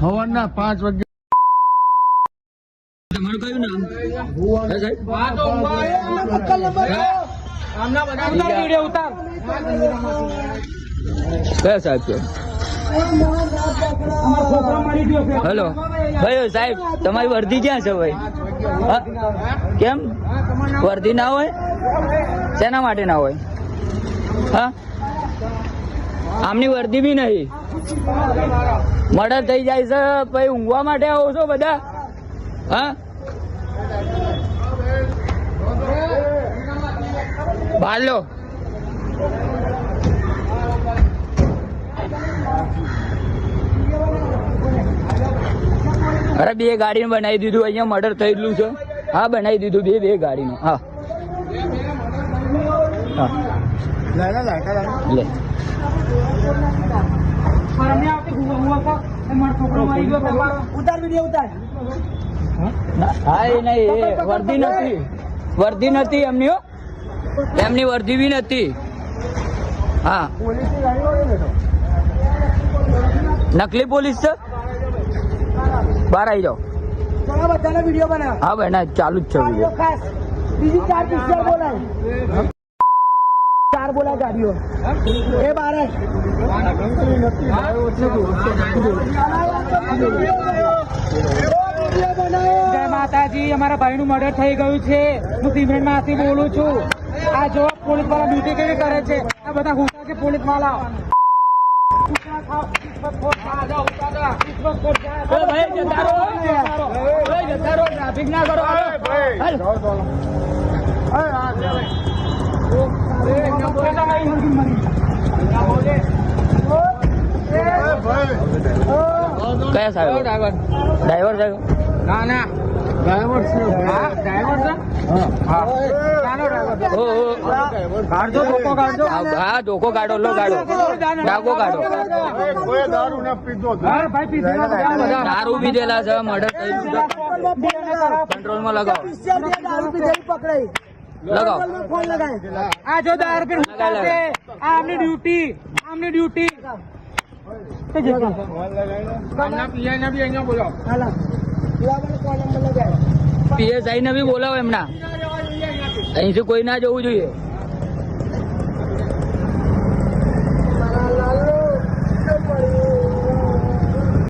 હવાના પાંચ વાગે કયું કયા હેલો ભાઈ સાહેબ, તમારી વર્દી ક્યાં છે ભાઈ? કેમ? વર્દી ના હોય? શેના માટે ના હોય? હા? આમની વર્દી બી નહીં. મર્ડર થઈ જાય છે પછી ઊંઘવા માટે આવો છો બધા? હા? બહાર અરે બે ગાડીને બનાવી દીધું, અહીંયા મર્ડર થયેલું છે. હા, બનાવી દીધું બે બે ગાડીનું. હા. હા. લે. ના, હા એ નહીં એ વર્દી નથી. વર્દી નથી એમની હો. એમની વર્દી બી નથી. હા. નકલી પોલીસ છે? બહાર આવી જાઓ. વીડિયો બનાવ હા ભાઈ ના ચાલુ જ છે વીડિયો બીજી ચાર પિક્ચર બોલાય. ચાર બોલાય ગાડીઓ એ બાર જય માતાજી અમારા ભાઈનું મર્ડર થઈ ગયું છે. હું સિમરનમાંથી બોલું છું. આ જો પોલીસવાળા ડ્યુટી કેવી કરે છે. આ બધા હુટા છે પોલીસવાળા ટ્રાફિક ના કરો. કયા સાહેબ? ડ્રાઈવર સાહેબ? ના ના. ડ્રાઈવર છે. હા ડ્રાઈવર છે? હા. નાનો ડ્રાઈવર ઓ ઓ. કાઢજો લોકો કાઢજો. હા હા કાઢો લો કાઢો. ડાકો કાઢો. કોઈ દારૂ ના પીધો હા ભાઈ પીધેલા દારૂ છે મર્ડર થયેલું છે. કંટ્રોલમાં લગાવો. દારૂ પીધેલી પકડાઈ. લગાવો. ફોન લગાય. આ જો ડ્યુટી આમની ડ્યુટી આમના પીઆઈ ને બી અહીંયા બોલાવો. હાલા. પેલા ફોન નંબર લગાય પીએસઆઈ ને બી બોલાવો એમના. અહીંથી કોઈ ના જવું જોઈએ.